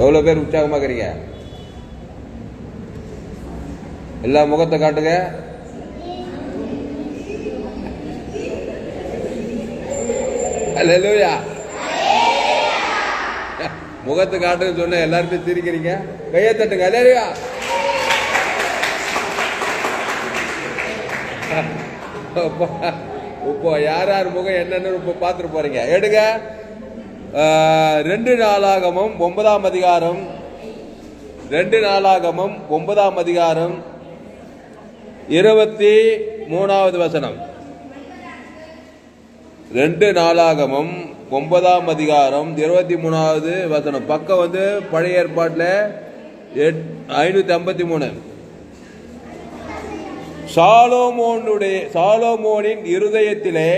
எவ்வளோ பேர் உற்சாகமாக இருக்கிறீங்க? எல்லா முகத்தை காட்டுங்க. அல்லேலூயா முகத்தை காட்டுன்னு சொன்ன எல்லாருமே சிரிக்கிறீங்க. கையை தட்டுங்க. அல்லேலூயா இப்போ யார் யார் முகம் என்னன்னு இப்போ பார்த்துட்டு போறீங்க. எடுங்க. ரெண்டு நாளாகமும் ஒன்பதாம் அதிகாரம். ரெண்டு நாளாகமும் ஒன்பதாம் அதிகாரம். இருபத்தி மூணாவது வசனம். ரெண்டு நாளாகமும் ஒன்பதாம் அதிகாரம் இருபத்தி மூணாவது வசனம். பக்கம் வந்து பழைய ஏற்பாட்டில் எட் ஐநூற்றி ஐம்பத்தி மூணு. சாலோமோனுடைய சாலோமோனின் இருதயத்திலே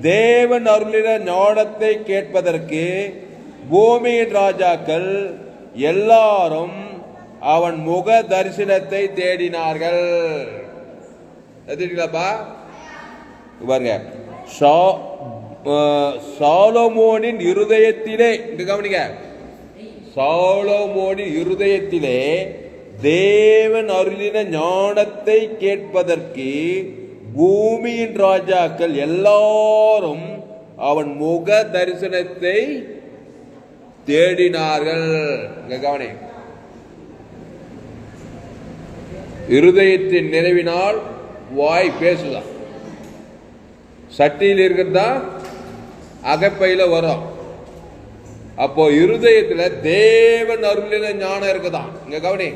தேவன் அருளின ஞானத்தை கேட்பதற்கு பூமியின் ராஜாக்கள் எல்லாரும் அவன் முக தரிசனத்தை தேடினார்கள். தேடிங்களாப்பா பாருங்க. சாலோமோனின் இருதயத்திலே இங்க கவனிங்க. சாலோமோனின் இருதயத்திலே தேவன் அருளின ஞானத்தை கேட்பதற்கு பூமியின் ராஜாக்கள் எல்லாரும் அவன் முக தரிசனத்தை தேடினார்கள். கவனி. இருதயத்தின் நிறைவினால் வாய் பேசுதான் சட்டியில் இருக்கிறதா? அகப்பையில் வரும். அப்போ இருதயத்தில் தேவன் அருளின ஞானம் இருக்குதான் இங்க கவனி.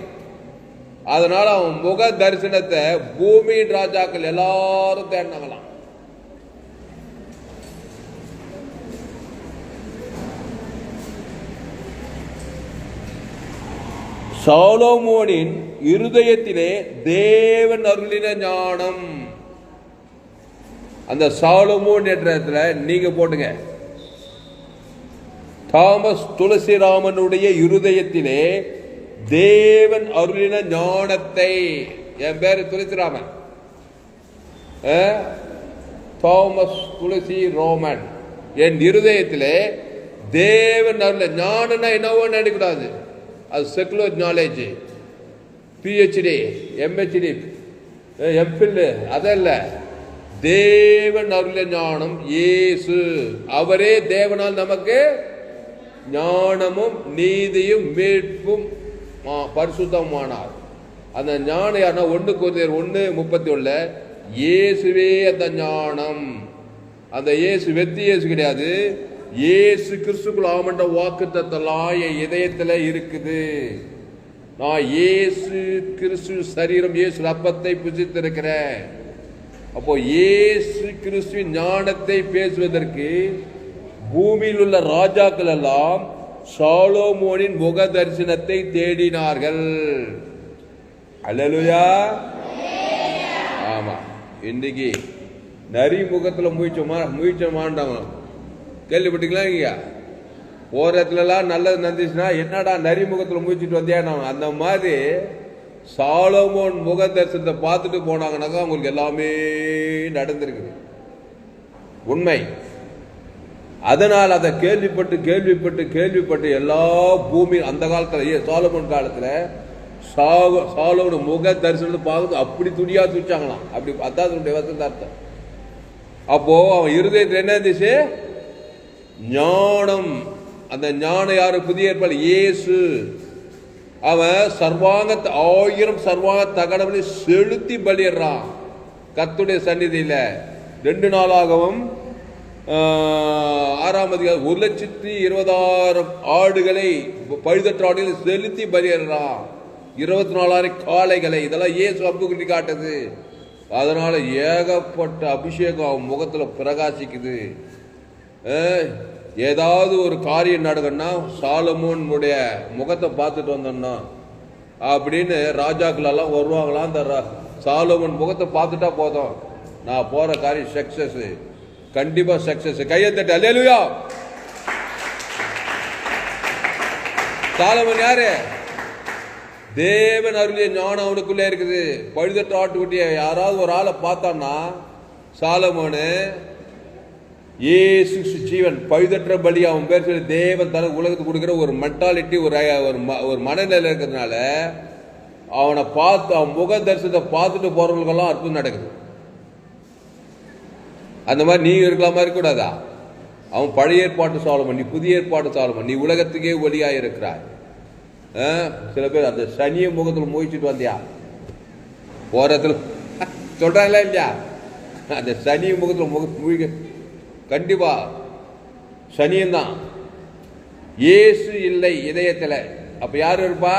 அதனால அவன் முக தரிசனத்தை பூமியின் ராஜாக்கள் எல்லாரும் தேடினாங்களாம் சாலோமோனின் இருதயத்திலே தேவன் அருளின ஞானம். அந்த சாலோமோன் என்ற இடத்துல நீங்க போட்டுங்க. தாமஸ் துளசிராமனுடைய இருதயத்திலே தேவன் அருளின ஞானத்தை. என் பேரு துளசிராமன் ஆ? தாமஸ் துளசி ரோமன். என் இருதயத்திலே தேவன் அருள ஞானம்னா என்னவோ நினைக்கூடாது அது secular knowledge PhD MHD MPhil அதல்ல தேவன் அருள ஞானம் இயேசு. அவரே தேவனால் நமக்கு ஞானமும் நீதியும் மீட்பும் பரிசுத்தமானார். அந்த ஞானம் யாருன்னா ஒன்று குருதியர் ஒன்று முப்பத்தி ஒன்றில் இயேசுவே அந்த ஞானம். அந்த இயேசு வெத்தி இயேசு கிடையாது. இயேசு கிறிஸ்துக்குள் ஆமண்ட வாக்கு தத்தலாம் என் இதயத்தில் இருக்குது. நான் இயேசு கிறிஸ்து சரீரம் இயேசு ரப்பத்தை புசித்திருக்கிறேன். அப்போ இயேசு கிறிஸ்துவின் ஞானத்தை பேசுவதற்கு பூமியில் உள்ள ராஜாக்கள் எல்லாம் சாலோமோனின் முக தரிசனத்தை தேடினார்கள். அல்லலுயா. ஆமா. இன்னைக்கு நரி முகத்துல முயற்சமா முயற்சமாண்டவன் கேள்விப்பட்டீங்களா நீங்க போற இடத்துலலாம் நல்லது நடந்துச்சுன்னா என்னடா நரி முகத்தில் முயற்சிட்டு வந்தியா அந்த மாதிரி சாலோமோன் முக தரிசனத்தை பார்த்துட்டு போனாங்கன்னாக்கா அவங்களுக்கு எல்லாமே நடந்திருக்குது. உண்மை. அதனால் அதை கேள்விப்பட்டு கேள்விப்பட்டு கேள்விப்பட்டு எல்லா பூமி அந்த காலத்தில் ஏ சாலமோன் காலத்தில் சாக சாலோட முக தரிசனத்தை பார்த்து அப்படி துடியா துடிச்சாங்களாம் அப்படி அதான் அதனுடைய வசந்த அர்த்தம். அப்போ அவன் இருதயத்தில் என்ன இருந்துச்சு? ஞானம். அந்த ஞானம் யாரு? புதிய ஏற்பாடு இயேசு. அவன் சர்வாங்க ஆயிரம் சர்வாங்க தகனவனை செலுத்தி பலியிடுறான். கத்துடைய சந்நிதியில் ரெண்டு நாளாகவும் ஆறாம் அதிகாரம் ஒரு லட்சத்தி இருபதாயிரம் ஆடுகளை பழுதற்ற ஆடுகளை செலுத்தி பலியிடுறான். இருபத்தி நாலாயிரம் காளைகளை. இதெல்லாம் இயேசு அம்புக்குட்டி காட்டுது. அதனால ஏகப்பட்ட அபிஷேகம் அவன் முகத்துல பிரகாசிக்குது. ஏதாவது ஒரு காரியம் நடக்கணும்னா சாலமோனுடைய முகத்தை பார்த்துட்டு வந்தோம்னா அப்படின்னு ராஜாக்களெல்லாம் வருவாங்களாம் அந்த ரா- சாலமோன் முகத்தை பார்த்துட்டா போதும். நான் போகிற காரியம் சக்சஸ் கண்டிப்பா சக்சஸ் கையை தட்டு அல்லேலூயா சாலமன் யாரு? தேவன் அருளிய ஞானம் அவனுக்குள்ளே இருக்குது. பழுதற்ற ஆட்டுக்குட்டிய யாராவது ஒரு ஆளை பார்த்தான்னா சாலமோனு ஏசு ஜீவன் பழுதற்ற பலி அவன் பேர் சொல்லி தேவன் தன உலகத்துக்கு கொடுக்குற ஒரு மென்டாலிட்டி ஒரு ஒரு ம- ஒரு மனநிலை இருக்கிறதுனால அவனை பார்த்து அவன் முக தரிசனத்தை பார்த்துட்டு போறவங்களுக்கெல்லாம் அற்புதம் நடக்குது. அந்த மாதிரி நீ இருக்கலாமா இருக்கக்கூடாதா அவன் பழைய ஏற்பாட்டு சாலமன் நீ புதிய ஏற்பாட்டு சாலமன் நீ உலகத்துக்கே ஒளியாக இருக்கிறாய் ஆ? சில பேர் அந்த சனிய முகத்தில் மோகிச்சுட்டு வந்தியா? போறதுல சொல்றாங்களா இல்லையா? அந்த சனி முகத்தில் முக மூழ்க கண்டிப்பா. சனியன் தான் இயேசு இல்லை இதயத்தில். அப்போ யார் இருப்பா?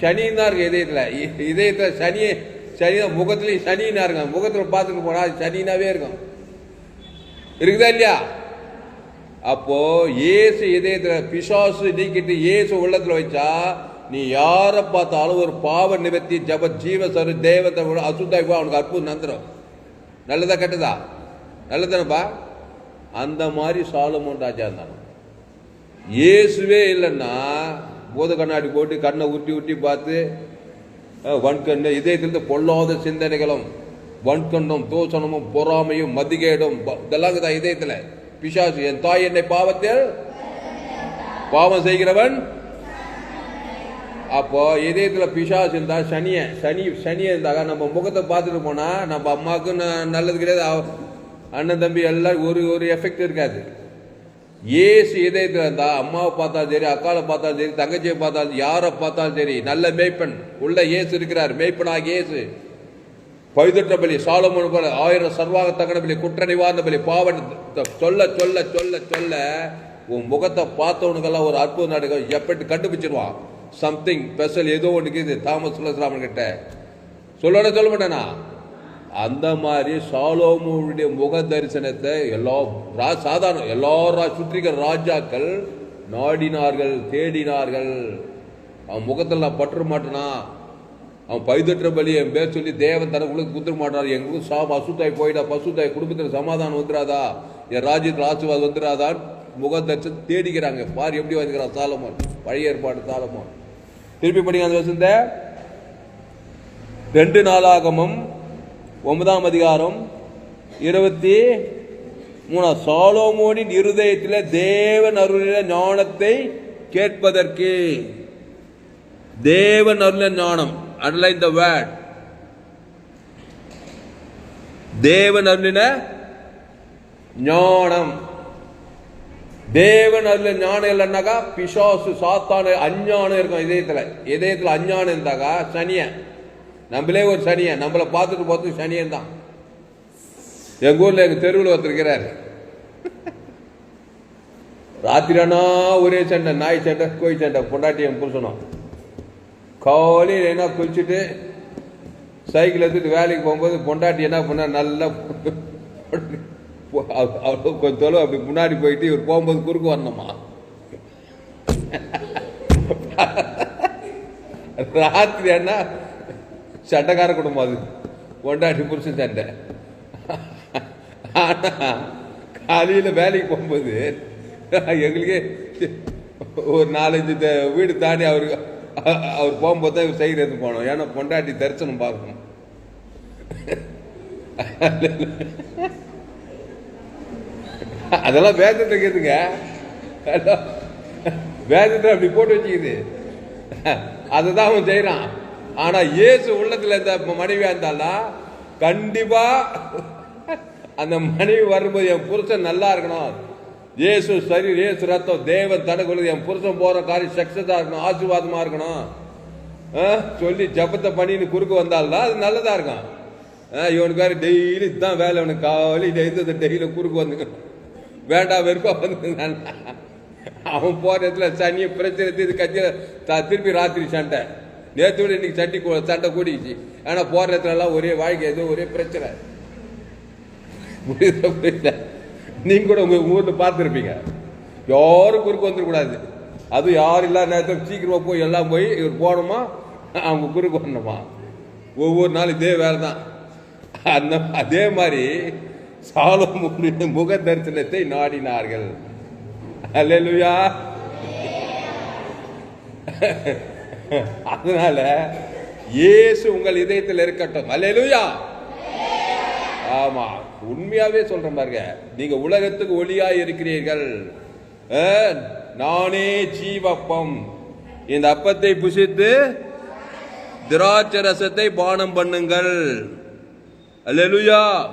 சனியும் தான் இருக்கு இதயத்தில். இ- இதயத்துல சனி தான் சனினா இருக்கும் முகத்தில் பார்த்துட்டு போனால் அது சனினாவே இருக்கும். இருக்குதா இல்லையா? அப்போ இயேசு இதயத்தில் பிசாசு நீக்கிட்டு இயேசு உள்ளத்தில் வச்சா நீ யாரை பார்த்தாலும் ஒரு பாவ நிவர்த்தி ஜப ஜீவ சரு தேவத்தை அசுத்தாய் அவனுக்கு அற்புதம் நந்துரும் நல்லதா கெட்டதா? நல்லதானப்பா அந்த மாதிரி சாலமோன் ராஜா இருந்தான்? இயேசுவே இல்லைன்னா பூத கண்ணாடி போட்டு கண்ணை உருட்டி உருட்டி பார்த்து வன்கண்ணு இதயத்திலிருந்து பொல்லாத சிந்தனைகளும் வன்கண்ணும் தோசனமும் பொறாமையும் மதிகேடும் இதெல்லாம் தான் இதயத்தில்? பிசாசு என் தாய் என்னை பாவத்தில் பாவம் செய்கிறவன். அப்போ இதயத்தில் பிசாசு இருந்தா சனியை சனி சனியை இருந்தாக்கா நம்ம முகத்தை பார்த்துட்டு போனால் நம்ம அம்மாவுக்கு ந- நல்லது கிடையாது. அண்ணன் தம்பி எல்லாம் ஒரு ஒரு எஃபெக்ட் இருக்காது. ஏசு இதயத்தில் இருந்தா அம்மாவை பார்த்தாலும் சரி அக்காவை பார்த்தாலும் சரி தங்கச்சியை பார்த்தாலும் யாரை பார்த்தாலும் சரி நல்ல மேய்ப்பன். உள்ள இயேசு இருக்கிறார் மேய்ப்பனாக இயேசு. பழுதுட்ட பலி சாலமோன் போல ஆயிரம் சர்வாக தகன பலி குற்ற நிவாரண பலி பாவன் சொல்ல சொல்ல சொல்ல சொல்ல உன் முகத்தை பார்த்தவனுக்கெல்லாம் ஒரு அற்புதம் நடக்கும். எப்படி கண்டுபிடிச்சிருவான். சம்திங் ஸ்பெஷல் ஏதோ ஒன்று இருக்குது. தாமஸ் சுல்லஸ்ராமன் கிட்ட சொல்லணும் சொல்ல மாட்டேனா அந்த மாதிரி சாலோமுடைய முக தரிசனத்தை எல்லா ரா- சாதாரண எல்லா ரா- சுற்றிக்கிற ராஜாக்கள் நாடினார்கள் தேடினார்கள். அவன் முகத்தில் நான் பற்ற மாட்டேனா? அவன் பைதற்ற பலி என் பேர் சொல்லி தேவன் தனக்குள்ளே குத்துற மாட்டார். எங்களுக்கு சா அசுத்தாய் போயிடா பசுத்தாய் குடும்பத்தில் சமாதானம் வந்துடாதா என் ராஜ்யத்தில் ஆசீர்வாதம் வந்துடாதான் முக தரிசனம் தேடிக்கிறாங்க. பார் எப்படி வந்துக்கிறான் சாலமோன்? பழைய ஏற்பாடு சாலமோன். திருப்பி படிங்க அந்த வசந்த ரெண்டு நாளாகமும் ஒன்பதாம் அதிகாரம் இருபத்தி மூணா சாலோமோனின் இருதயத்தில் தேவன் அருளின ஞானத்தை கேட்பதற்கு. தேவன் அருளின ஞானம் அண்டர்லைன் த வேர்ட் தேவன் அருளின ஞானம். தேவன் அருள ஞானம் இல்லைன்னாக்கா பிசாசு சாத்தான அஞ்ஞானம் இருக்கும் இதயத்தில். இதயத்தில் அஞ்ஞானம் இருந்தாக்கா சனியன். நம்மளே ஒரு சனியன் நம்மளை பார்த்துட்டு பார்த்து சனியன் தான். எங்கள் ஊரில் எங்கள் தெருவில் ஒருத்தர் இருக்கிறார். ராத்திரானா ஒரே சண்டை நாய் சண்டை கோயில் சண்டை பொண்டாட்டி என் புருஷனும். காலையில் என்ன குளிச்சுட்டு சைக்கிள் எடுத்துட்டு வேலைக்கு போகும்போது பொண்டாட்டி என்ன பண்ணா நல்லா அவ்வளோ கொஞ்சம் தொலை அப்படி முன்னாடி போயிட்டு இவர் போகும்போது குறுக்கு வரணுமா? ராத்திரி என்ன சண்டைக்கார குடும்பம் அது. பொண்டாட்டி புருஷன் சண்டை. காலையில் வேலைக்கு போகும்போது எங்களுக்கே ஒரு நாலஞ்சு த- வீடு தாண்டி அவருக்கு அவர் போகும்போது தான் இவர் செய்கிறது போனோம். ஏன்னா பொண்டாட்டி தரிசனம் பார்க்கணும். அதெல்லாம் வேதத்தை கேதுங்க வேதத்தை அப்படி போட்டு வச்சுக்குது. அதை தான் அவன் செய்கிறான் ஆனா இயேசு உள்ளத்துல இந்த மனைவியா இருந்தாலும் கண்டிப்பா அந்த மனைவி வரும்போது என் புருஷன் நல்லா இருக்கணும். இயேசு சரி இயேசு ரத்தம் தேவன் தடகுள்ளது என் புருஷன் போற காரியம் சக்சஸா இருக்கணும் ஆசீர்வாதமா இருக்கணும். ஆ, சொல்லி ஜபத்தை பண்ணின்னு குறுக்கு வந்தால்தான் அது நல்லதா இருக்கும். ஆ, இவனுக்கு வேற டெய்லி தான் வேலை அவனுக்கு காவலி டெய்லி டெய்லி குறுக்கு வந்து வேண்டாம் வெறுப்பா வந்து அவன் போற இடத்துல சனியை பிரச்சனை இது கட்சியில் திருப்பி ராத்திரி சண்டை. நேற்று விட இன்னைக்கு சட்டி சண்டை கூடிச்சு ஆனால் போற இடத்துலலாம் ஒரே வாழ்க்கை எதுவும் ஒரே பிரச்சனை. புரியுதா நீங்க கூட உங்க ஊர்ல பார்த்துருப்பீங்க. யாரும் குறுக்கு வந்துடக்கூடாது. அது யாரும் இல்லாத நேரத்தில் சீக்கிரமாக போய் எல்லாம் போய் இவர் போகணுமா அவங்க குறுக்கு வரணுமா? ஒவ்வொரு நாளும் இதே வேலை தான் அந்த அதே மாதிரி சாலமோனின் முக தரிசனத்தை நாடினார்கள். அல்லேலூயா. அதனால இயேசு உங்கள் இதயத்தில் இருக்கட்டும். அல்லா ஆமா உண்மையாவே சொல்றேன் பாருங்க. நீங்க உலகத்துக்கு ஒளியா இருக்கிறீர்கள். ஆ, நானே ஜீவப்பம். இந்த அப்பத்தை புசித்து திராட்சை ரசத்தை பானம் பண்ணுங்கள். அல்லா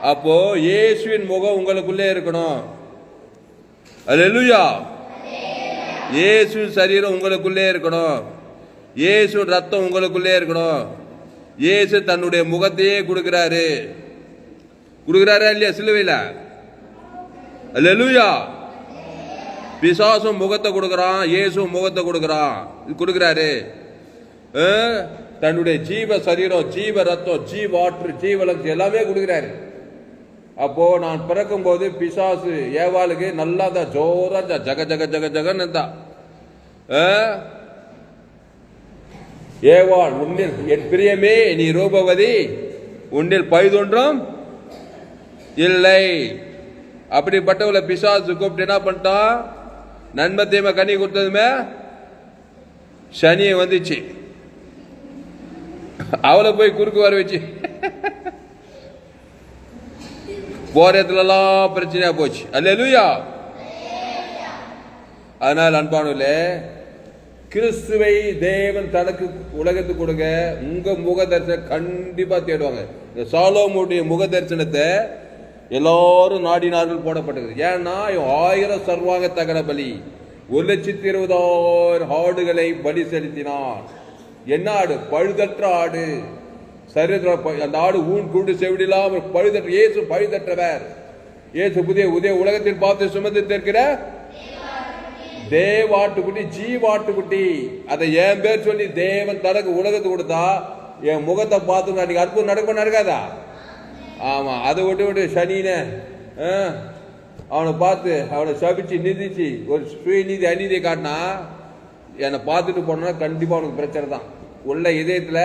அப்போ இயேசுவின் முகம் உங்களுக்குள்ளே இருக்கணும். அல்லா இயேசு சரீரம் உங்களுக்குள்ளே இருக்கணும். இயேசு ரத்தம் உங்களுக்குள்ளே இருக்கணும். இயேசு தன்னுடைய முகத்தையே கொடுக்கிறாரு. கொடுக்கிறாரா இல்லையா சிலுவையில்? லெலுயா பிசாசும் முகத்தை கொடுக்குறான் இயேசும் முகத்தை கொடுக்குறான். கொடுக்குறாரு. ஆ? தன்னுடைய ஜீவ சரீரம் ஜீவ ரத்தம் ஜீவ ஆற்று ஜீவலங்கு எல்லாமே கொடுக்குறாரு. அப்போ நான் பிறக்கும் போது பிசாசு ஏவாளுக்கு நல்லா தான் ஜோரா இருந்தா, ஜக ஜக ஜக ஜகன்னு இருந்தா. ஏவாள் உன்னில் என் பிரியமே நீ ரூபவதி உன்னில் பைதொன்றும் இல்லை. அப்படிப்பட்டவளை பிசாசு கூப்பிட்டு என்ன பண்ணிட்டான் நன்மை தீமை கனி கொடுத்ததுமே சனி வந்துச்சு. அவளை போய் குறுக்கு வர வச்சு. போற பிரச்சனையாக பிரச்சனையா போச்சு. அல்லேலூயா. அதனால் அன்பானுலே கிறிஸ்துவை தேவன் தனக்கு உலகத்துக்கு கொடுங்க. உங்க முக தரிசனம் கண்டிப்பா தேடுவாங்க. இந்த சாலோமுடைய முக தரிசனத்தை எல்லாரும் நாடினார்கள் போடப்பட்டது. ஏன்னா ஆயிரம் சர்வாங்க தகன பலி. ஒரு லட்சத்தி இருபதாயிரம் ஆடுகளை பலி செலுத்தினான். என்ன ஆடு? பழுதற்ற ஆடு. சரீரத்தில் அந்த ஆடு ஊன் கூண்டு செவிடில்லாமல் பழுதற்ற இயேசு பழுதற்றவர் இயேசு புதிய உதய உலகத்தில் பார்த்து சுமந்து தீர்க்கிற தேவாட்டுக்குட்டி ஜீவாட்டுக்குட்டி. அதை என் பேர் சொல்லி தேவன் தனக்கு உலகத்தை கொடுத்தா என் முகத்தை பார்த்து நாளைக்கு அற்புதம் நடக்கும் நடக்காதா? ஆமா அதை விட்டு விட்டு சனின அவனை பார்த்து அவனை சபிச்சு நிதிச்சு ஒரு சுயநீதி அநீதியை காட்டினா என்னை பார்த்துட்டு போனோன்னா கண்டிப்பாக அவனுக்கு பிரச்சனை தான். உள்ள இதயத்தில்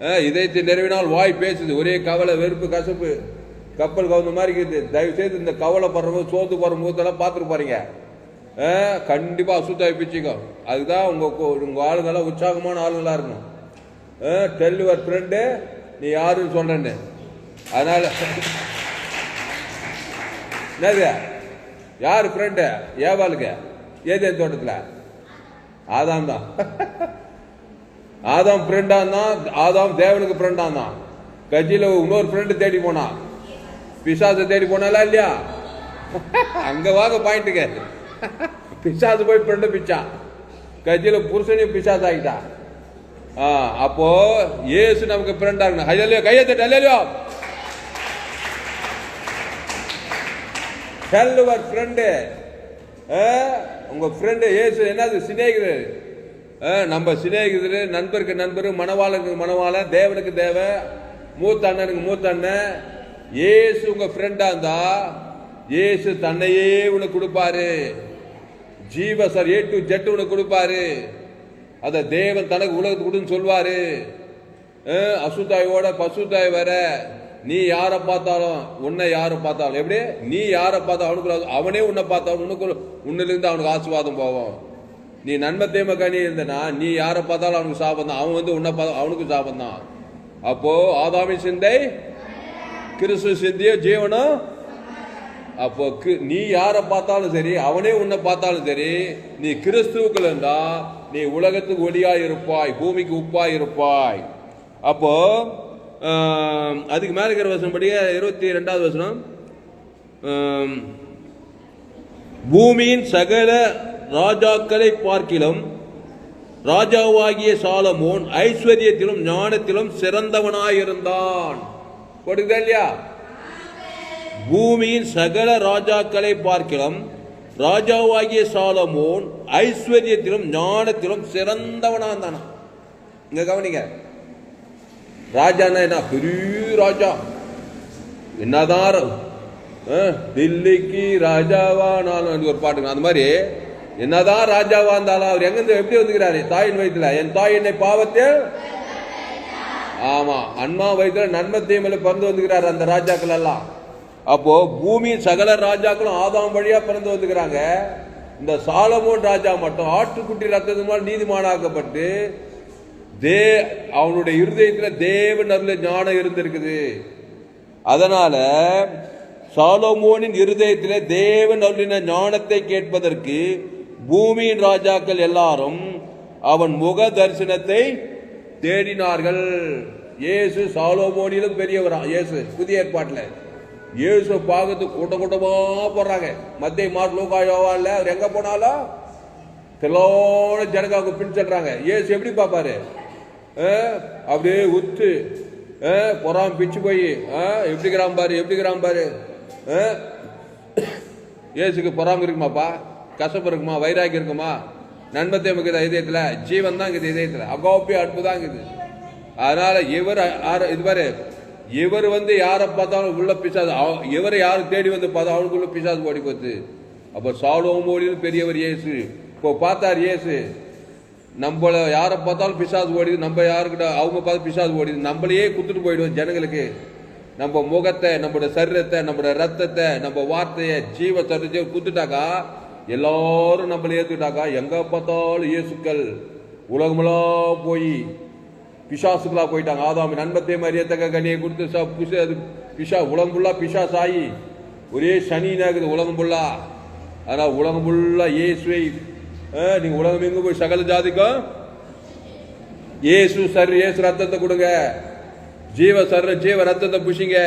இதயத்தை நிறைவினால் வாய் பேசுது ஒரே கவலை வெறுப்பு கசப்பு கப்பல் கவுந்த மாதிரி இருக்குது. தயவு செய்து இந்த கவலை படுறவங்க சோத்து போற முகத்தெல்லாம் பார்த்துட்டு போறீங்க. கண்டிப்பாக கண்டிப்பா அசுத்தாய் பிச்சுக்கோ. அதுதான் உங்க உங்கள் ஆளுங்கெல்லாம் உற்சாகமான ஆளுங்களா இருக்கணும். டெல் யுவர் ஃப்ரெண்டு நீ யாருன்னு சொல்றேன்னு. அதனால என்னது? யார் ஃப்ரெண்டு ஏவாளுக்கு ஏதே தோட்டத்தில்? அதான் தான் ஆதாம் ஃப்ரெண்டா ஆதாம் தேவனுக்கு ஃப்ரெண்டா இருந்தான். இன்னொரு ஃப்ரெண்டு தேடி போனான் பிசாசை தேடி போனாலா இல்லையா? அங்க வாங்க பாயிண்ட்டுக்கு பிசாசு போய் ஃப்ரெண்டு பிச்சான். கட்சியில புருஷனையும் பிசாசு ஆகிட்டான் ஆ, அப்போ ஏசு நமக்கு ஃப்ரெண்டா இருக்கணும் ஹையலையோ கையை தட்டு ஹையலையோ டெல் ஃப்ரெண்டு உங்க ஃப்ரெண்டு இயேசு என்னது சிநேகிதர்? நம்ம சிநேகிதர் நண்பருக்கு நண்பர் மணவாளனுக்கு மணவாளன் தேவனுக்கு தேவ மூத்த அண்ணனுக்கு மூத்த அண்ணன் ஏசு உங்க ஃப்ரெண்டா இருந்தா ஏசு தன்னையே உனக்கு கொடுப்பாரு. ஜீவ சார் ஏ டு ஜெட் உனக்கு கொடுப்பாரு. அத தேவன் தனக்கு உலகத்துக்கு கொடுன்னு சொல்வாரு. அசுதாயோட அசுத்தாயோட பசுத்தாய் வர நீ யாரை பார்த்தாலும் உன்னை யாரை பார்த்தாலும் எப்படி? நீ யாரை பார்த்தா அவனுக்கு அவனே உன்னை பார்த்தாலும் உனக்கு உன்னிலிருந்து அவனுக்கு ஆசீர்வாதம் போவோம். நீ நன்மை தேம கனி இருந்தனா நீ யாரை பார்த்தாலும் அவனுக்கு சாபம் தான் அவன் வந்து உன்னை பார்த்தா அவனுக்கு சாபம் தான் அப்போ ஆதாமி சிந்தை கிறிஸ்து சிந்திய ஜீவனம் அப்போ கி- நீ யாரை பார்த்தாலும் சரி அவனே உன்னை பார்த்தாலும் சரி நீ கிறிஸ்துவுக்குள்ள இருந்தா நீ உலகத்துக்கு ஒளியாய் இருப்பாய் பூமிக்கு உப்பாய் இருப்பாய் அப்போ அதுக்கு மேல இருக்கிற வசனம் படிய இருபத்தி ரெண்டாவது வசனம். பூமியின் சகல ராஜாக்களை பார்க்கிலும் ராஜாவாகிய சாலமோன் ஐஸ்வர்யத்திலும் ஞானத்திலும் சிறந்தவனாயிருந்தான். கொடுக்குதா இல்லையா? பூமியின் சகல ராஜாக்களை பார்க்கலாம் ராஜாவாகிய சாலமோன் ஐஸ்வர்யத்திலும் ஞானத்திலும் சிறந்தவனா இருந்தானா இங்க கவனிங்க. ராஜானா என்ன? பெரிய ராஜா. என்னதான் ர- தில்லிக்கு ராஜாவா ஒரு பாட்டுங்க அந்த மாதிரி என்னதான் ராஜாவா இருந்தாலும் அவர் எங்கிருந்து எப்படி வந்துக்கிறாரு? தாயின் வயிற்றுல என் தாய் என்னை பாவத்தில் ஆமா அன்மா வயிற்றுல நன்மத்தையும் தீமையில பிறந்து வந்துக்கிறாரு அந்த ராஜாக்கள் எல்லாம். அப்போ பூமியின் சகல ராஜாக்களும் ஆதாம் வழியா பிறந்து வந்துக்கிறாங்க. இந்த சாலமோன் ராஜா மட்டும் ஆட்டுக்குட்டி ரத்தத்தினால் நீதிமானாக்கப்பட்டு தே அவனுடைய இருதயத்துல தேவன் அருள ஞானம் இருந்திருக்குது. அதனால சாலோமோனின் இருதயத்தில் தேவன் அருளின ஞானத்தை கேட்பதற்கு பூமியின் ராஜாக்கள் எல்லாரும் அவன் முக தரிசனத்தை தேடினார்கள். இயேசு சாலோமோனிலும் பெரியவரா இயேசு புதிய ஏற்பாட்டில். இயேசு பார்க்கறதுக்கு கூட்ட கூட்டமா போடுறாங்க மத்திய மார்க் யோவா இல்லை அவர் எங்க போனாலும் தெலோட ஜனகாவுக்கு பின் செல்றாங்க. இயேசு எப்படி பார்ப்பாரு? அப்படியே உத்து பொறாம் பிச்சு போய் எப்படி கிராம்பாரு எப்படி கிராம்பாரு இயேசுக்கு பொறாம இருக்குமாப்பா? கசப்பு இருக்குமா? வைராக்கியம் இருக்குமா? நன்மத்தை இருக்குது இதயத்தில் ஜீவன் தான் இருக்குது இதயத்தில். அகோப்பிய அன்பு தான் இருக்குது அதனால இவர் இது மாதிரி இவர் வந்து யாரை பார்த்தாலும் உள்ள பிசாது அவ- இவரை யாரும் தேடி வந்து பார்த்தா அவனுக்குள்ள பிசாது ஓடி போச்சு சாலுவோம் ஓடின்னு பெரியவர் இயேசு. இப்போ பார்த்தார் இயேசு நம்மள யாரை பார்த்தாலும் பிசாது ஓடிது நம்ம யாருக்கிட்ட அவங்க பார்த்து பிசாது ஓடிது. நம்மளையே குத்துட்டு போயிடுவோம் ஜனங்களுக்கு. நம்ம முகத்தை நம்மளோட சரீரத்தை நம்மளோட ரத்தத்தை நம்ம வார்த்தையை ஜீவ சரீரத்தை குத்துட்டாக்கா எல்லாரும் நம்மளை ஏற்றுக்கிட்டாக்கா எங்கே பார்த்தாலும் இயேசுக்கள் உலகமெல்லாம் போய் பிசாசுகளா போயிட்டாங்க. ஆதாம் நன்மத்தை மரியத்தக்க கனியை கொடுத்து ச- பிசா அது பிஷா உலகம் ஃபுல்லாக பிசாஸ் ஆகி ஒரே சனி இருக்குது உலகம் ஃபுல்லாக ஆனால் உலகம் ஃபுல்லாக இயேசுவை ஆ, உலகம் எங்கே போய் சகல ஜாதிக்கும் இயேசு சர் இயேசு ரத்தத்தை கொடுங்க. ஜீவ சர்ற ஜீவ ரத்தத்தை புஷிங்க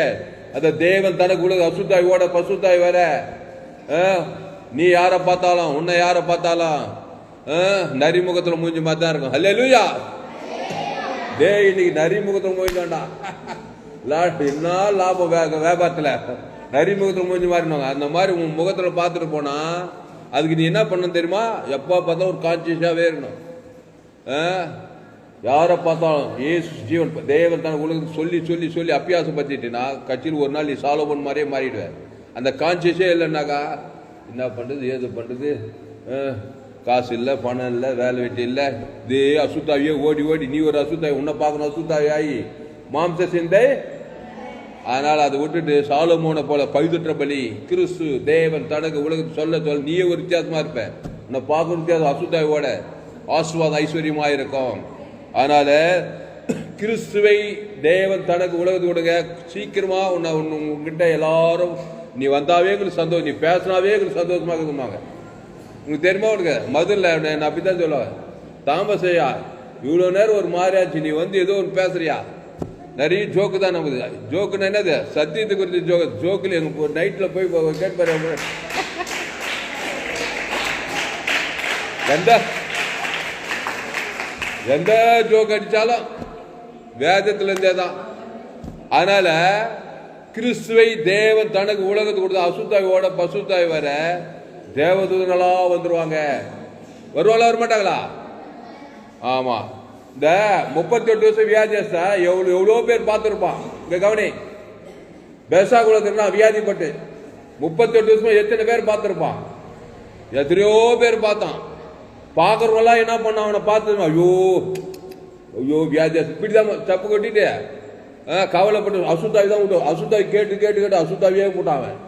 அந்த தேவன் தனக்கு கொடுங்க அசுத்தாய் ஓட பசுத்தாய் வர ஆ, நீ யாரை பார்த்தாலும் உன்னை யாரை பார்த்தாலும் ஆ, மூஞ்சி மாதிரி தான் இருக்கும். ஹல்லேலூயா டேய் இன்னைக்கு நரிமுகத்துல மூஞ்சாண்டா என்ன லாபம் வேக வியாபாரத்தில்? நரிமுகத்தில் மூஞ்சி மாறினாங்க அந்த மாதிரி உன் முகத்தில் பார்த்துட்டு போனா அதுக்கு நீ என்ன பண்ணணும் தெரியுமா? எப்போ பார்த்தா ஒரு கான்சியஸாகவே இருக்கணும். ஆ? யாரை பார்த்தாலும் ஏசு ஜீவன் தேவன் தான் உலகத்துக்கு சொல்லி சொல்லி சொல்லி அப்பியாசம் பற்றிட்டுனா கட்சியில் ஒரு நாள் நீ சாலோபன் மாதிரியே மாறிடுவேன். அந்த கான்சியஸே இல்லைன்னாக்கா என்ன பண்ணுறது ஏது பண்ணுறது காசு இல்லை பணம் இல்லை வேலை வெட்டி இல்லை. இதே அசுத்தாவியே ஓடி ஓடி நீ ஒரு அசுத்தாவி உன்னை பார்க்கணும் அசுத்தாவி ஆகி மாம்ச சிந்தை? அதனால் அதை விட்டுட்டு சாலமோனை போல பழுதுற்ற பலி கிறிஸ்து தேவன் தனக்கு உலகத்தை சொல்ல சொல்ல நீயே ஒரு வித்தியாசமாக இருப்ப. உன்னை பார்க்க வித்தியாசம் அசுத்தாயோட ஆசுவாத ஐஸ்வர்யமாக இருக்கும். அதனால் கிறிஸ்துவை தேவன் தனக்கு உலகத்து கொடுங்க. சீக்கிரமாக உன்னை உன் உங்ககிட்ட எல்லாரும் நீ வந்தாவே எங்களுக்கு சந்தோஷம் நீ பேசினாவே எங்களுக்கு சந்தோஷமாக இருக்குமாங்க உங்களுக்கு தெரியுமா உனக்கு? மதுரில் நான் அப்படித்தான் சொல்லுவேன். தாமசையா இவ்வளோ நேரம் ஒரு மாதிரியாச்சு நீ வந்து ஏதோ ஒன்று பேசுறியா? நிறைய ஜோக்கு தான் நமக்கு ஜோக்குன்னா என்னது? சத்தியத்தை குறித்து ஜோக்கு ஜோக்கில் எங்கள் நைட்டில் போய் கேட்பாரு எந்த? எந்த ஜோக் அடித்தாலும் வேதத்துலேருந்தே தான். அதனால் கிறிஸ்துவை தேவன் தனக்கு உலகத்துக்கு கொடுத்த அசுத்தாயோட பசுத்தாய் வர தேவதூதங்களா வந்துருவாங்க. வருவாங்களா வர மாட்டாங்களா ஆமா. இந்த முப்பத்தி எட்டு வருஷம் வியாதியஸ்தா எவ்வளோ எவ்வளோ பேர் பார்த்துருப்பான். இங்க கவனி. பெசா குலத்துனா வியாதிப்பட்டு. முப்பத்தி எட்டு வருஷமா எத்தனை பேர் பார்த்துருப்பான்? எத்தனையோ பேர் பார்த்தான். பார்க்குறவங்களாம் என்ன பண்ண அவனை பார்த்து ஐயோ ஐயோ வியாதியாஸ் இப்படிதான் தப்பு கொட்டிட்டு. கவலைப்பட்டு அசுத்தாவி தான் விட்டு அசுத்தாவி கேட்டு கேட்டு கேட்டு அசுத்தாவியே போட்டாங்க அவன்.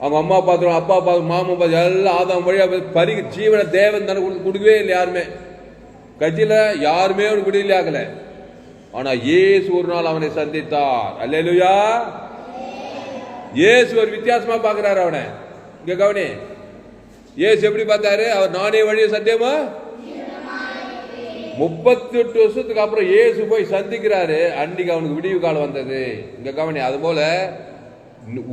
அவங்க அம்மா பார்த்துருவோம் அப்பா பார்த்து மாமா பார்த்து எல்லாம் ஆதாம் வழியாக பறி ஜீவனை தேவன் தானே கொடுக்கவே இல்லை யாருமே. கட்சியில் யாருமே அவனுக்கு விடுதலை ஆகல ஆனால் இயேசு ஒரு நாள் அவனை சந்தித்தார். அல்லேலூயா. இயேசு ஒரு வித்தியாசமா பார்க்குறாரு அவனை. இங்கே கவனி. இயேசு எப்படி பார்த்தாரு? அவர் நானே வழியை சத்தியமா? முப்பத்தி எட்டு வருஷத்துக்கு அப்புறம் இயேசு போய் சந்திக்கிறாரு. அன்னைக்கு அவனுக்கு விடிவு காலம் வந்தது. இங்க கவனி அது போல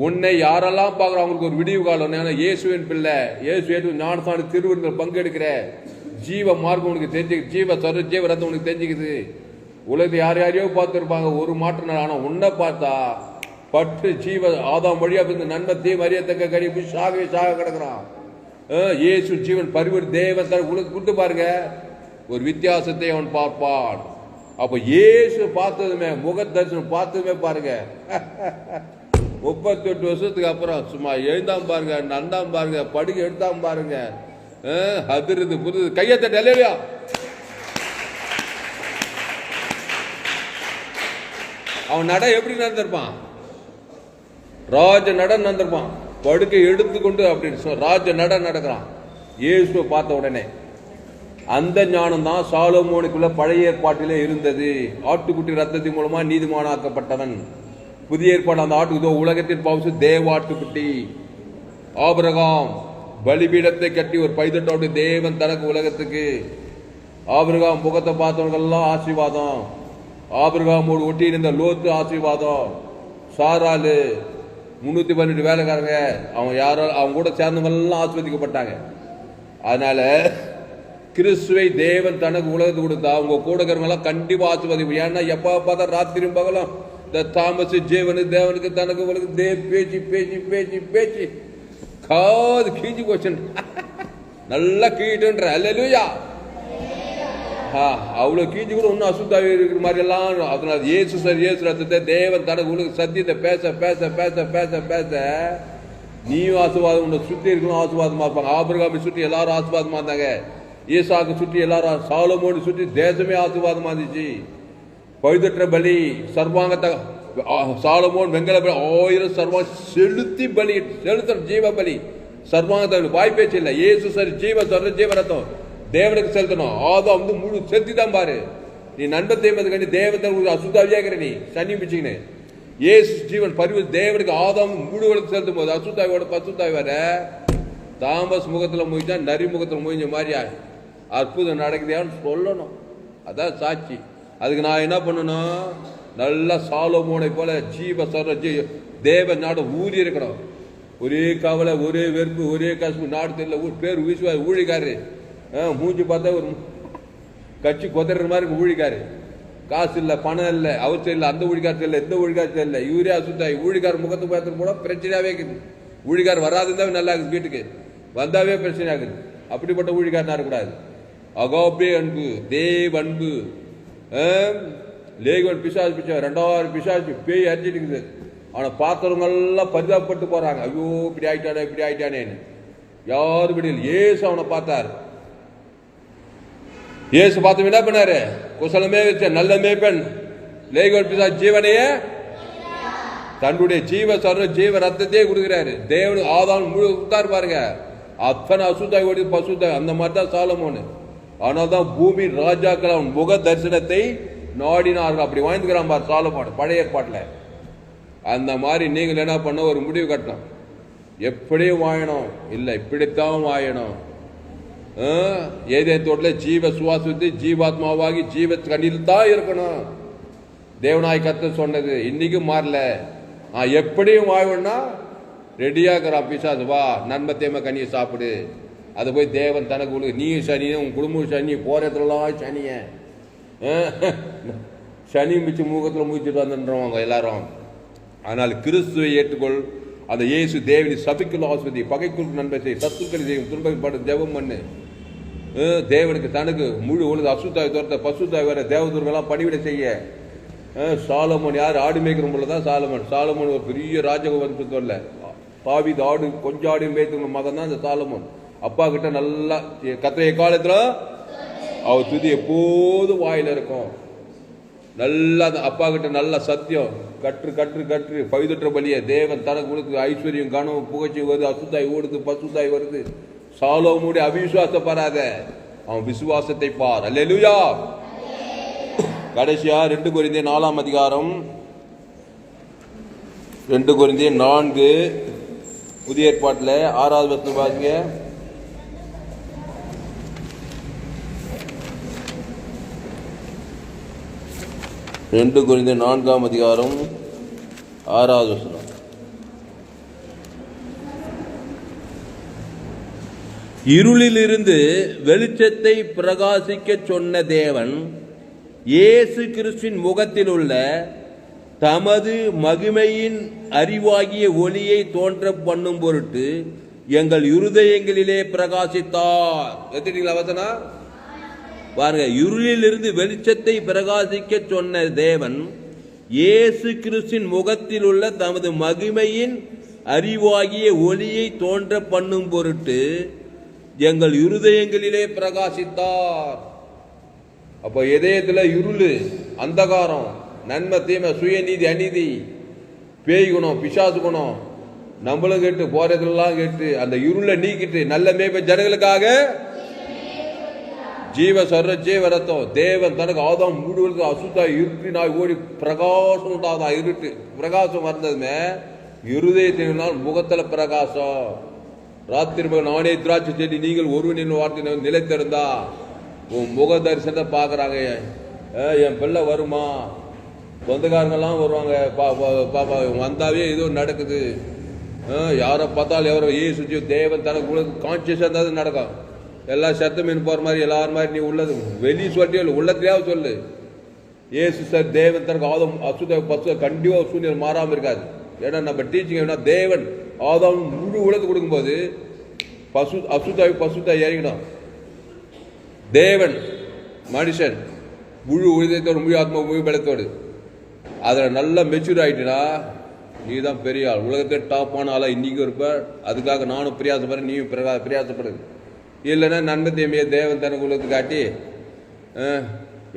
உன்னை யாரெல்லாம் பார்க்குறோம் அவங்களுக்கு ஒரு விடிவு காலம் ஏன்னா இயேசுவின் பிள்ளை இயேசு ஏற்று ஞானசான திருவிருந்தில் பங்கெடுக்கிற. ஜீவ மார்க்கம் உனக்கு தெரிஞ்சு ஜீவ சரு ஜீவ ரத்தம் உனக்கு தெரிஞ்சுக்குது. உலகத்தை யார் யாரையோ பார்த்துருப்பாங்க ஒரு மாற்றம் ஆனால் உன்னை பார்த்தா பட்டு ஜீவ ஆதாம் வழியா வந்து நன்மத்தையும் அறியத்தக்க கறி சாகவே சாக கிடக்குறான். ஏசு இயேசு ஜீவன் பரிவர் தேவன் தர உலக கொடுத்து பாருங்க. ஒரு வித்தியாசத்தை அவன் பார்ப்பான். அப்ப இயேசு பார்த்ததுமே முக தரிசனம் பார்த்ததுமே பாருங்க. முப்பத்தி எட்டு வருஷத்துக்கு அப்புறம் சும்மா எழுந்தாம் பாருங்க நந்தாம் பாருங்க படுக்க எடுத்தாம் பாருங்க. அஹ், அதிருது புரிது கையை தட்ட இல்லையா அவன் நட எப்படி நடந்திருப்பான்? ராஜ நட நடந்திருப்பான். படுக்கை எடுத்துக்கொண்டு அப்படின்னு ராஜ நட நடக்கிறான். இயேசுவை பார்த்த உடனே அந்த ஞானம் தான் சாலோமோனுக்குள்ள பழைய ஏற்பாட்டிலே இருந்தது. ஆட்டுக்குட்டி ரத்தத்தின் மூலமா நீதிமானாக்கப்பட்டவன். புதிய ஏற்பாடு அந்த ஆட்டு இதோ உலகத்தின் பவுசு தேவாட்டுக்குட்டி ஆபிரகாம் பலிபீடத்தை கட்டி ஒரு பைதட்டோடு தேவன் தனக்கு உலகத்துக்கு. ஆபிரகாம் முகத்தை பார்த்தவங்கெல்லாம் ஆசீர்வாதம். ஆபிரகாமோடு ஒட்டி இருந்த லோத்து ஆசீர்வாதம். சாராலு முந்நூற்றி பன்னெண்டு வேலைக்காரங்க அவன் யாரோ அவங்க கூட சேர்ந்தவங்க எல்லாம் ஆஸ்வதிக்கப்பட்டாங்க அதனால கிறிஸ்துவை தேவன் தனக்கு உலகத்து கொடுத்தா அவங்க கூட இருக்கிறவங்களாம் கண்டிப்பாக ஆசீர்வதிப்பு ஏன்னா எப்போ பார்த்தா ராத்திரியும் பகலாம் இந்த தாமஸ் ஜீவனு தேவனுக்கு தனக்கு உலக தே பேச்சு பேச்சு பேச்சு பேச்சு. காது கீஞ்சு போச்சு நல்லா கீட்டுன்ற. அல்லா ஆ, அவ்வளவு கீஞ்சு கூட ஒன்றும் அசுத்தாவி இருக்கிற மாதிரி எல்லாம் அதனால இயேசு சார் இயேசு ரத்தத்தை தேவன் தனக்கு உனக்கு சத்தியத்தை பேச பேச பேச பேச பேச நீயும் ஆசீர்வாதம் உன்னை சுற்றி இருக்கணும் ஆசுவாதமாக இருப்பாங்க. ஆபிரகாமை சுற்றி எல்லாரும் ஆசுவாதமாக இருந்தாங்க. ஈசாக்கு சுற்றி எல்லாரும் சாலமோடு சுற்றி தேசமே ஆசீர்வாதமாக இருந்துச்சு. பழுதற்ற பலி சர்வாங்கத்தை சாலமோன் வெங்கல பலி ஆயிரம் சர்வம் செலுத்தி பலி செலுத்துற ஜீவ பலி. சர்வாங்கத்தை வாய்ப்பேச்சு இல்லை. ஏசு சரி ஜீவ சொல்ற ஜீவரத்தம் தேவனுக்கு செலுத்தணும். ஆதம் வந்து முழு செலுத்தி தான் பாரு. நீ நண்பர் தேவதுக்கு தேவத்தை அசுத்தாவியாகிற நீ? சனி பிச்சுக்கினு ஏசு ஜீவன் பரிவு தேவனுக்கு ஆதாம் முழுவதுக்கு செலுத்தும் போது அசுத்தாவியோட பசுத்தாவி வர தாமஸ் முகத்தில் மூய்ச்சா நரி முகத்துல மாதிரி மாதிரியா அற்புதம் நடக்குதான்னு சொல்லணும். அதான் சாட்சி. அதுக்கு நான் என்ன பண்ணணும்? நல்லா சாலமோனை போல ஜீவ சரஜி தேவ நாடு ஊறி இருக்கணும். ஒரே கவலை ஒரே வெறுப்பு ஒரே கசப்பு நாடு தெரியல ஊர் பேர் வீசுவா ஊழிக்காரு ஆ, மூஞ்சி பார்த்தா ஒரு கட்சி கொதற மாதிரி ஊழிக்காரு. காசு இல்லை பணம் இல்லை அவசியம் இல்லை அந்த ஊழிக்கார் தெரியல எந்த ஊழிக்கார் தெரியல. இவரே அசுத்தாய் ஊழிக்கார் முகத்து பார்த்து கூட பிரச்சனையாவே இருக்குது. ஊழிக்கார் வராதுதான் நல்லா இருக்குது வீட்டுக்கு. வந்தாவே பிரச்சனை ஆகுது. அப்படிப்பட்ட ஊழிக்காரனா இருக்கக்கூடாது. அகோபே அன்பு தேவ் அன்பு. லேகன் பிசாசு பிச்சா ரெண்டாயிரம் பிசாசு பேய் அரிஞ்சிட்டு இருக்குது. அவனை பார்த்தவங்கெல்லாம் பரிதாபப்பட்டு போறாங்க. ஐயோ இப்படி ஆயிட்டானே இப்படி ஆயிட்டானேன்னு யாரும் இப்படி ஏசு அவனை பார்த்தார். ஏசு பார்த்து என்ன பண்ணாரு? குசலமே வச்ச நல்ல மேய்ப்பன் லேகன் பிசா ஜீவனையே தன்னுடைய ஜீவ சர்வ ஜீவ ரத்தத்தையே கொடுக்குறாரு. தேவனுக்கு ஆதாரம் முழு உத்தார் பாருங்க. அத்தனை அசுத்தாய் ஓடி பசுத்தாய் அந்த மாதிரி தான் சாலமோன்னு ஆனால் தான் பூமி ராஜாக்கள் அவன் முக தரிசனத்தை நாடினார்கள். அப்படி வாழ்ந்துக்கிறான் பார் சாலமோன் பழைய ஏற்பாட்டில். அந்த மாதிரி நீங்கள் என்ன பண்ண ஒரு முடிவு கட்டணும். எப்படியும் வாழணும்? இல்லை இப்படித்தான் வாழணும். ஏதே தோட்டில் ஜீவ சுவாசித்து ஜீவாத்மாவாகி ஜீவ கண்ணில் தான் இருக்கணும். தேவநாய் கத்த சொன்னது இன்னைக்கும் மாறல. நான் எப்படியும் வாழ்வேன்னா இருக்கிறான் பிசாசு. வா நன்மை தேம கனியை சாப்பிடு. அது போய் தேவன் தனக்கு கொடுக்க நீ சனி உன் குடும்பம் சனி போறதுலாம் சனிய. சனி மிச்சு மூகத்தில் முடிச்சுட்டு வந்துன்றவங்க எல்லாரும். ஆனால் கிறிஸ்துவை ஏற்றுக்கொள். அந்த இயேசு தேவனி சபிக்குள் ஆஸ்பதி பகைக்குள் நன்மை செய் சத்துக்கள் செய்யும் துன்பப்படு தேவம் பண்ணு. தேவனுக்கு தனக்கு முழு உழுது அசுத்தாய் துரத்த பசுத்தாய் வர தேவதூர்கள்லாம் பணிவிட செய்ய. சாலமன் சாலமோன் யார்? ஆடு மேய்க்கிற முள்ள தான் சாலமோன். சாலமோன் ஒரு பெரிய ராஜகோபுரத்துக்கு வரல தாவிது ஆடு கொஞ்சம் ஆடு மேய்த்துங்க மகன் தான் அந்த சாலமோன். அப்பா கிட்ட நல்லா கத்திரைய காலத்துல அவர் துதி எப்போதும் வாயில இருக்கும். நல்லா அந்த அப்பா கிட்ட நல்ல சத்தியம். கற்று கற்று கற்று. பைதொற்ற பலிய தேவன் தனக்கு கொடுத்து ஐஸ்வர்யம் கனவு புகழ்ச்சி வருது. அசுத்தாய் ஓடுது பசுத்தாய் வருது. சாலோமுடைய அவிசுவாசப்படாத அவன் விசுவாசத்தை பார். அல்லா கடைசியா ரெண்டு குறிந்தே நாலாம் அதிகாரம். ரெண்டு குறிந்தே நான்கு. புதிய ஏற்பாட்டில் ஆறாவது வசனம் பாருங்க. ரெண்டு குறிந்த நான்காம் அதிகாரம் ஆறாவது வசனம். இருளிலிருந்து வெளிச்சத்தை பிரகாசிக்க சொன்ன தேவன் இயேசு கிறிஸ்துவின் முகத்தில் உள்ள தமது மகிமையின் அறிவாகிய ஒளியை தோன்ற பண்ணும் பொருட்டு எங்கள் இருதயங்களிலே பிரகாசித்தார். எத்தீங்களா வசனா பாருங்க இருளிலிருந்து வெளிச்சத்தை பிரகாசிக்க சொன்ன தேவன் இயேசு கிறிஸ்தின் முகத்தில் உள்ள தமது மகிமையின் அறிவாகிய ஒளியை தோன்ற பண்ணும் பொருட்டு எங்கள் இருதயங்களிலே பிரகாசித்தார். அப்போ இதயத்தில் இருளு அந்தகாரம் நன்மை தீமை சுயநீதி அநீதி பேய் குணம் பிசாசு குணம் நம்மளும் கேட்டு போறதெல்லாம் கேட்டு அந்த இருளை நீக்கிட்டு நல்ல மேய்ப்ப ஜனங்களுக்காக ஜீவ சர்வ ஜீவ தேவன் தனக்கு ஆதாம் முழுவதுக்கு அசுத்தா இருட்டு நாய் ஓடி பிரகாசம் உண்டாதா இருட்டு. பிரகாசம் வந்ததுமே இருதயத்தினால் முகத்தில் பிரகாசம். ராத்திரி மகன் நானே திராட்சை செடி நீங்கள் ஒருவனின் வார்த்தை நிலைத்திருந்தா உன் முக தரிசனத்தை பார்க்குறாங்க என் பிள்ளை வருமா? சொந்தக்காரங்கெல்லாம் வருவாங்க. பா பா- பாப்பா வந்தாவே ஏதோ நடக்குது. யாரை பார்த்தாலும் எவரோ ஏ தேவன் தனக்கு உள்ள கான்சியஸாக இருந்தால் அது நடக்கும். எல்லாம் செத்த மீன் போகிற மாதிரி எல்லாரும் மாதிரி நீ உள்ளது. வெளியே சொல்லிட்டே இல்லை உள்ளத்துலேயாவது சொல்லு. ஏசு சார் தேவன் தனக்கு ஆதம் அசுத பசு கண்டிப்பாக சூழ்நிலை மாறாமல் இருக்காது ஏன்னா நம்ம டீச்சிங் என்ன தேவன் ஆதாம் முழு உலகத்து கொடுக்கும்போது பசு அசுத்தாய் பசுத்தாய் இறங்கிடும். தேவன் மனுஷன் முழு உயிரத்தோடு முழு ஆத்மா முழு பலத்தோடு. அதில் நல்லா மெச்சூர் ஆகிட்டுனா நீ தான் பெரிய ஆள். உலகத்தை டாப்பான ஆளாக இன்றைக்கும் இருப்ப. அதுக்காக நானும் பிரியாசப்படுறேன் நீயும் பிரகா பிரியாசப்படு. இல்லைன்னா நன்மை தீமையை தேவன் தனக்கு உலகத்தை காட்டி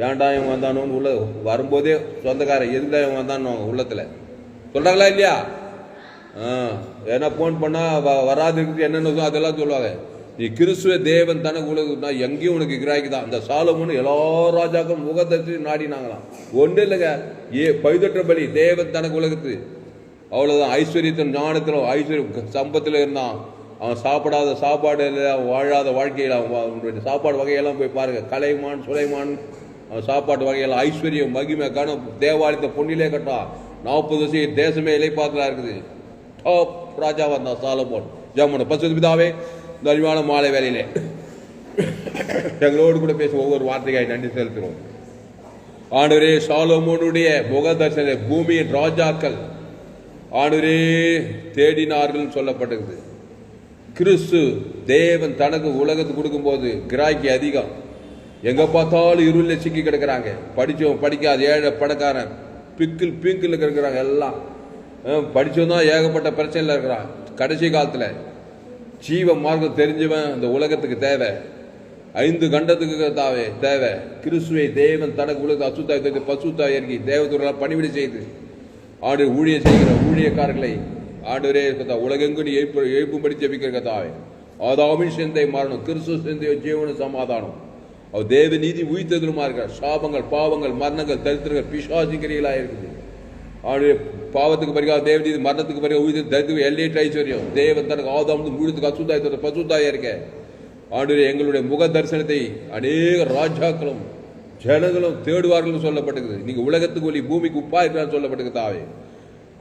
ஏன்டா இவன் வந்தானோன்னு உள்ள வரும்போதே சொந்தக்காரன் எதுக்குடா இவன் வந்தானோ உள்ளத்தில்? சொல்கிறாங்களா இல்லையா? ஆ ஏன்னா ஃபோன் பண்ணால் வ வராது என்னென்ன அதெல்லாம் சொல்லுவாங்க. நீ கிறிஸ்துவ தேவன் தனக்கு உலகம்னா எங்கேயும் உனக்கு கிராய்க்கு தான். இந்த சாலமுன்னு எல்லா ராஜாக்களும் முகத்தை நாடினாங்களாம். ஒன்றும் இல்லைங்க. ஏ பழுதற்ற பலி தேவன் தனக்கு உலகத்து அவ்வளோதான் ஐஸ்வர்யத்தின் ஞானத்திலும் ஐஸ்வர்யம் சம்பத்தில் இருந்தான். அவன் சாப்பிடாத சாப்பாடு இல்லை அவன் வாழாத வாழ்க்கையில் அவன் சாப்பாடு வகையெல்லாம் போய் பாருங்க. கலைமான் சுலைமான் அவன் சாப்பாட்டு வகையெல்லாம் ஐஸ்வர்யம் மகிமை கணம் தேவாலயத்தை பொன்னிலே கட்டான் நாற்பது வருஷம் தேசமே இலைப்பாத்தலா இருக்குது. டாப் ராஜா வந்தான் சாலமோன். ஜம்முன பசுது பிதாவே இந்த அறிவான மாலை வேலையிலே எங்களோடு கூட பேசும் ஒவ்வொரு வார்த்தைக்காய் நன்றி செலுத்துகிறோம். ஆண்டுரே சாலமோனுடைய முக தர்சன பூமியின் ராஜாக்கள் ஆண்டுரே தேடினார்கள் சொல்லப்பட்டிருக்குது. கிறிஸ்து தேவன் தனக்கு உலகத்துக்கு கொடுக்கும்போது கிராக்கி அதிகம். எங்கே பார்த்தாலும் இருளில் சிக்கி கிடக்குறாங்க. படித்தவன் படிக்காத ஏழை பணக்காரன் பிக்கில் பிங்கில் இருக்கிறாங்க எல்லாம். படித்தவன் படிச்சவன் தான் ஏகப்பட்ட பிரச்சனையில் இருக்கிறான். கடைசி காலத்தில் ஜீவ மார்க்கம் தெரிஞ்சவன் இந்த உலகத்துக்கு தேவை. ஐந்து கண்டத்துக்கு தாவே தேவை. கிறிஸ்துவை தேவன் தனக்கு உலக அசுத்தாய் பசுத்தாய் இறங்கி தேவதூரெல்லாம் பணிவிடை செய்து ஆண்டு ஊழிய செய்கிற ஊழியக்காரர்களை ஆண்டவரே கதா உலகெங்கு நீ எழுப்பு எழுப்பும்படி ஜெபிக்கிற கதாவே ஆதாமின் சிந்தை மாறணும் கிறிஸ்து சிந்தையோ ஜீவன சமாதானம். அவர் தேவ நீதி உயிர்த்ததிலுமா இருக்கிறார் சாபங்கள் பாவங்கள் மரணங்கள் தரித்திரங்கள் பிசாசிக்கிரிகளா இருக்குது. ஆண்டு பாவத்துக்கு பரிகார தேவ நீதி மரணத்துக்கு பரிகார உயிர் தரித்திர எல்லையற்ற ஐஸ்வர்யம். தேவன் தனக்கு ஆதாம் முழுத்துக்கு அசுத்தாய் தந்த பசுத்தாய் இருக்க. ஆண்டு எங்களுடைய முக தரிசனத்தை அநேக ராஜாக்களும் ஜனங்களும் தேடுவார்கள் சொல்லப்பட்டிருக்குது. நீங்கள் உலகத்துக்கு ஒளி பூமிக்கு உப்பா இருக்கிறான்னு சொல்லப்பட்டிருக்கு தாவே.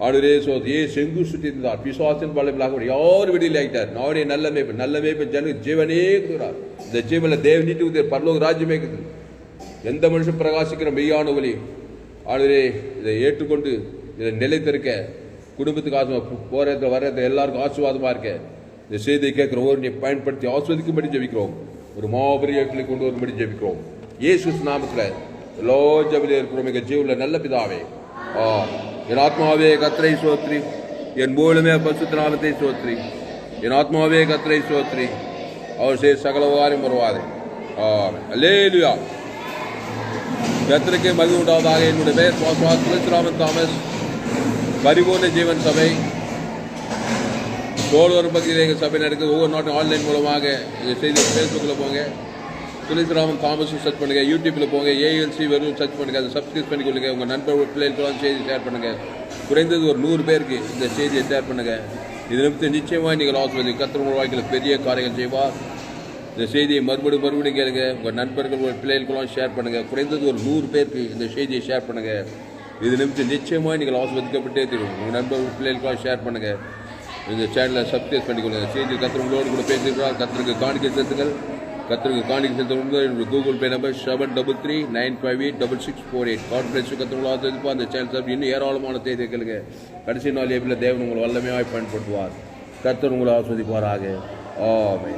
ஆடுரே சோ ஏ செங்கு சுற்றி இருந்தார் பிசுவாசின் பலவிலாக யார் விடுதலை ஆகிட்டார். நாவுடைய நல்ல மேய்ப்பு நல்ல மேய்ப்பு ஜன ஜீவனே கொடுக்குறார். இந்த ஜீவனில் தேவ நீட்டு உதவி பரலோக ராஜ்யமே இருக்குது எந்த மனுஷன் பிரகாசிக்கிற மெய்யான ஒளி? ஆளுரே இதை ஏற்றுக்கொண்டு இதை நிலைத்திருக்க குடும்பத்துக்கு ஆசமா போகிறத வர்றது எல்லாருக்கும் ஆசீர்வாதமாக இருக்க இந்த செய்தியை கேட்குற ஒரு நீ பயன்படுத்தி ஆஸ்வதிக்கும்படி ஜெபிக்கிறோம். ஒரு மாபெரியத்தில் கொண்டு வரும்படி ஜெபிக்கிறோம். இயேசு நாமத்தில் எல்லா ஜபிலே இருக்கிறோம். எங்கள் ஜீவில் நல்ல பிதாவே. என் ஆத்மாவே கத்திரை சோத்ரி. என் மூலமே பசுத்த சோத்ரி. என் ஆத்மாவே கத்திரை சோத்ரி. அவர் செய்ய சகல உபகாரம் வருவாதே ஆ கத்திரிக்கை மகிழ்வு உண்டாவதாக. என்னுடைய பெயர் பாஸ்வா துளசிராமன் தாமஸ். பரிபூர்ண ஜீவன் சபை. தோல்வர் பகுதியில் எங்கள் சபை நடக்குது. ஒவ்வொரு நாட்டும் ஆன்லைன் மூலமாக எங்கள் செய்தி ஃபேஸ்புக்கில் போங்க. துளசிராமன் தாமஸ் சர்ச் பண்ணுங்க. யூடியூப்பில் போங்க. ஏஎல்சி வெறும் சர்ச் பண்ணுங்க. அதை சப்ஸ்கிரைப் பண்ணி கொள்ளுங்க உங்கள் நண்பர் பிள்ளைகளுக்கெல்லாம் செய்தி ஷேர் பண்ணுங்க. குறைந்தது ஒரு நூறு பேருக்கு இந்த செய்தியை ஷேர் பண்ணுங்க. இது நிமித்தம் நிச்சயமாக நீங்கள் ஆசிர்வதி கத்திர வாழ்க்கையில் பெரிய காரியங்கள் செய்வார். இந்த செய்தியை மறுபடியும் மறுபடியும் கேளுங்க. உங்கள் நண்பர்கள் உங்கள் பிள்ளைகளுக்கெல்லாம் ஷேர் பண்ணுங்கள் குறைந்தது ஒரு நூறு பேருக்கு இந்த செய்தியை ஷேர் பண்ணுங்க. இது நிமித்தம் நிச்சயமாக நீங்கள் ஆசிர்வதிக்கப்பட்டே தெரியும் உங்கள் நண்பர்கள் பிள்ளைகளுக்கெல்லாம் ஷேர் பண்ணுங்கள் இந்த சேனலை சப்ஸ்கிரைப் பண்ணிக்கொள்ளுங்கள் செய்தி கத்திரங்களோடு கூட பேசியிருக்கிறார் கத்திரக்கு காணிக்கை செலுத்துங்கள். கத்திரிக்கு காணிக்கை செலுத்துங்க என்னுடைய Google Pay number seven double three nine five eight double six four eight conference கத்திரங்களா தெரிவிப்பா அந்த சேனல் சார் இன்னும் ஏராளமான செய்திகளுக்கு கடைசி நாள் ஏபில் தேவன் உங்களை வல்லமையாக பயன்படுத்துவார். கத்தர் உங்களை ஆஸ்வதிப்பாராக. ஆமே